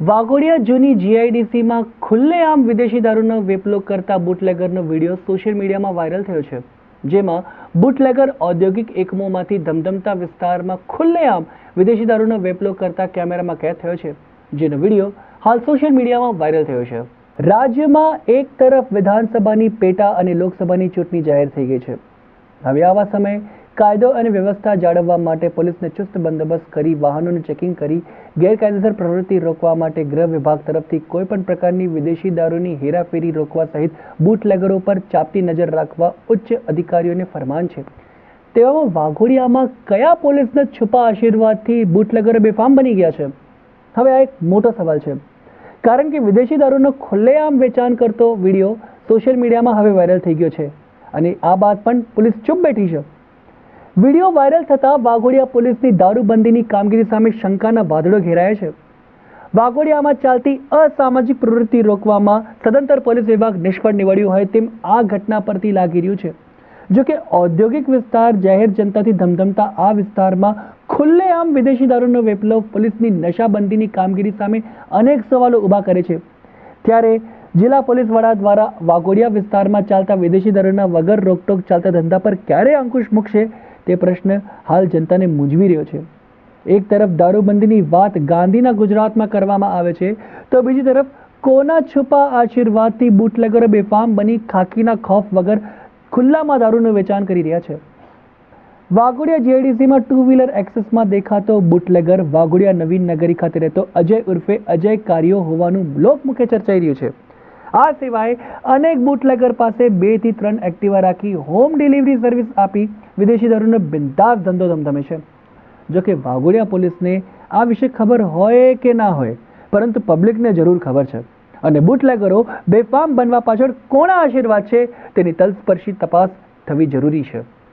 વાઘોડિયા જૂની જીઆઈડીસીમાં ખુલ્લેઆમ વિદેશી દારૂનો વેપલો કરતા બુટલેગરનો વીડિયો સોશિયલ મીડિયામાં વાયરલ થયો છે. જેમાં બુટલેગર ઔદ્યોગિક એકમોમાંથી ધમધમતા વિસ્તારમાં ખુલ્લેઆમ વિદેશી દારૂનો વેપલો કરતા કેમેરામાં કેદ થયો છે, જેનો વીડિયો હાલ સોશિયલ મીડિયામાં વાયરલ થયો છે. રાજ્યમાં એક તરફ વિધાનસભાની પેટા અને લોકસભાની ચૂંટણી જાહેર થઈ ગઈ છે. હવે આવા સમયે કાયદો અને વ્યવસ્થા જાળવવા માટે પોલીસને ચુસ્ત બંદોબસ્ત કરી, વાહનોનું ચેકિંગ કરી, ગેરકાયદેસર પ્રવૃત્તિ રોકવા માટે ગૃહ વિભાગ તરફથી કોઈપણ પ્રકારની વિદેશી દારૂની હેરાફેરી રોકવા સહિત બુટલેગરો પર ચાપતી નજર રાખવા ઉચ્ચ અધિકારીઓને ફરમાન છે. તેવામાં વાઘોડિયામાં કયા પોલીસના છુપા આશીર્વાદથી બુટલેગરો બેફામ બની ગયા છે? હવે આ એક મોટો સવાલ છે. કારણ કે વિદેશી દારૂનો ખુલ્લેઆમ વેચાણ કરતો વીડિયો સોશિયલ મીડિયામાં હવે વાયરલ થઈ ગયો છે અને આ બાદ પણ પોલીસ ચૂપ બેઠી છે. વીડિયો વાયરલ થતાં વાઘોડિયા પોલીસની દારૂબંધીની કામગીરી સામે શંકાના વાદળો ઘેરાયા છે. વાઘોડિયામાં ચાલતી અસામાજિક પ્રવૃત્તિ રોકવામાં સદંતર પોલીસ વિભાગ નિષ્ફળ નીવડ્યું હોય તેમ આ ઘટના પરથી લાગી રહ્યું છે. જો કે ઔદ્યોગિક વિસ્તાર જાહેર જનતાથી ધમધમતા આ વિસ્તારમાં ખુલ્લેઆમ વિદેશી દારૂનો વેપલો પોલીસની નશાબંધીની કામગીરી સામે અનેક સવાલો ઊભા કરે છે. ત્યારે જિલ્લા પોલીસ વડા દ્વારા વાઘોડિયા વિસ્તારમાં ચાલતા વિદેશી દારૂના વગર રોકટોક ચાલતા ધંધા પર ક્યારે અંકુશ મૂકશે તે પ્રશ્ન હાલ જનતાને મૂંઝવી રહ્યો છે. એક તરફ દારૂબંધીની વાત ગાંધીના ગુજરાતમાં કરવામાં આવે છે, તો બીજી તરફ કોના છુપા આશીર્વાદથી બુટલેગરો બેફામ બની ખાકીના ખોફ વગર ખુલ્લામાં દારૂનું વેચાણ કરી રહ્યા છે? વાઘોડિયા જીઆઈડીસીમાં ટુ વ્હીલર એક્સેસમાં દેખાતો બુટલેગર વાઘોડિયા નવીન નગરી ખાતે રહેતો અજય ઉર્ફે અજય કાર્યો હોવાનું લોકમુખે ચર્ચાઈ રહ્યું છે. આ સિવાય અનેક બુટલેગર પાસે બેથી ત્રણ એક્ટિવા રાખી હોમ ડિલિવરી સર્વિસ આપી વિદેશી દારૂનો બિંદાસ ધંધો ધમધમે છે. જોકે વાઘોડિયા પોલીસને આ વિશે ખબર હોય કે ના હોય, પરંતુ પબ્લિકને જરૂર ખબર છે. અને બુટલેગરો બેફામ બનવા પાછળ કોના આશીર્વાદ છે તેની તલસ્પર્શી તપાસ થવી જરૂરી છે.